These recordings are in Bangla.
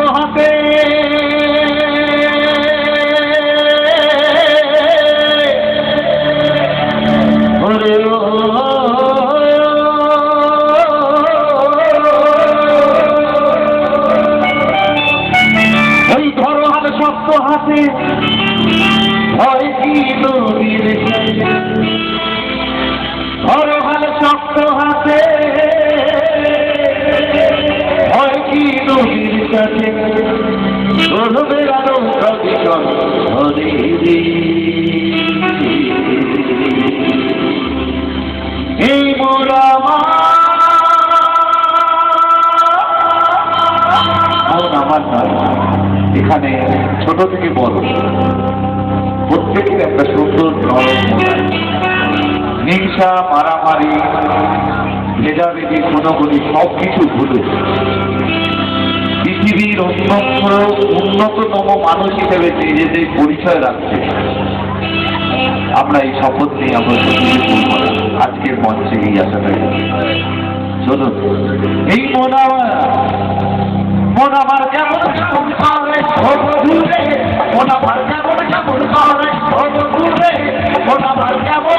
ও ওই ধরো হাত শক্ত হাতে ভয় কি নদীর এখানে ছোট থেকে বড়। প্রত্যেকের একটা সুন্দর নরম হিংসা, মারামারি ভেজাভেজি খুনোখুনি সব কিছু ভুলে। পৃথিবীর অন্যতম উন্নততম মানুষ হিসেবে নিজেদের পরিচয় রাখছে। আমরা এই শপথ নিয়ে আমরা। আজকের মঞ্চে এই আশাটা চলুন, এই মন আমার। মন কেমন কেমন মন আমার কেমন কেমন মন কেমন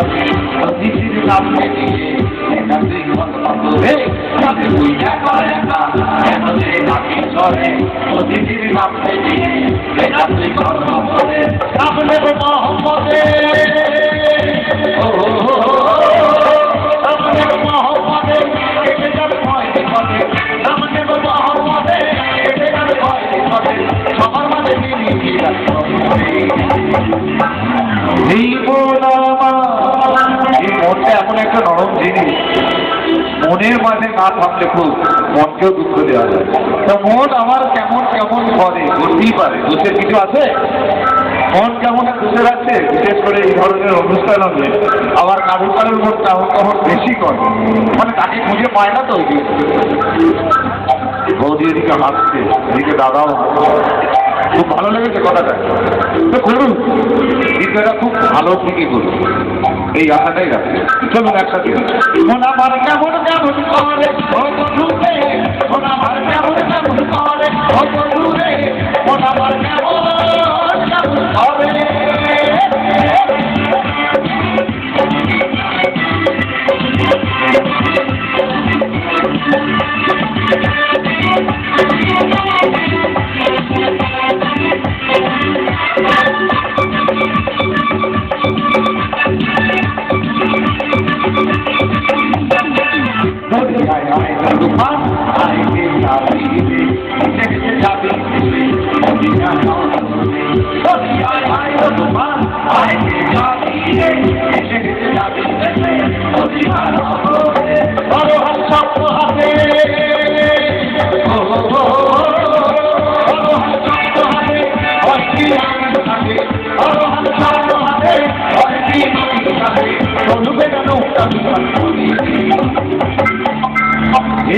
অতিথির সামনে দিয়ে একা তুই কত রে যাতে তুই একা একা কেন যে ডাকি চলে অতিথির সামনে দিয়ে একা তুই কত রে সামনে মোহাম্মদে সামনে মোহাম্মদে কেটে যাবে ভয় বিপদে সামনে মোহাম্মদে কেটে যাবে ভয় বিপদে সবার মাঝে মিলিয়ে এই মনের মাঝে না থাকলে খুব মনকেও দুঃখ দেওয়া যায়। তা মন আমার কেমন কেমন করে? করতেই পারে। দোষের কিছু আছে? মন কেমন দোষের আছে বিশেষ করে এই ধরনের অনুষ্ঠান হবে আবার কারও কারোর মন কেমন কেমন বেশি করে? মানে তাকে খুঁজে পায় না তো ওই। বৌদি এদিকে হাসছে এদিকে দাদাও খুব ভালো লেগেছে কথাটা। তো করুন বিষয়টা খুব ভালো থেকে করুন এই আশাটাই রাখবে চলুন একসাথে আমার কেমন মন এই মন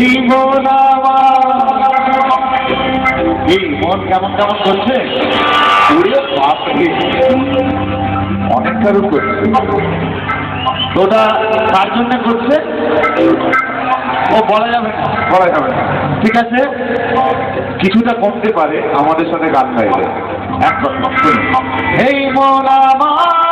এই মন কেমন কেমন করছে? করছে ওটা জন্য করছে? ও বলা যাবে বলা যাবে ঠিক আছে? কিছুটা কমতে পারে আমাদের সাথে গান গাইলে। এক কথা। এই আমার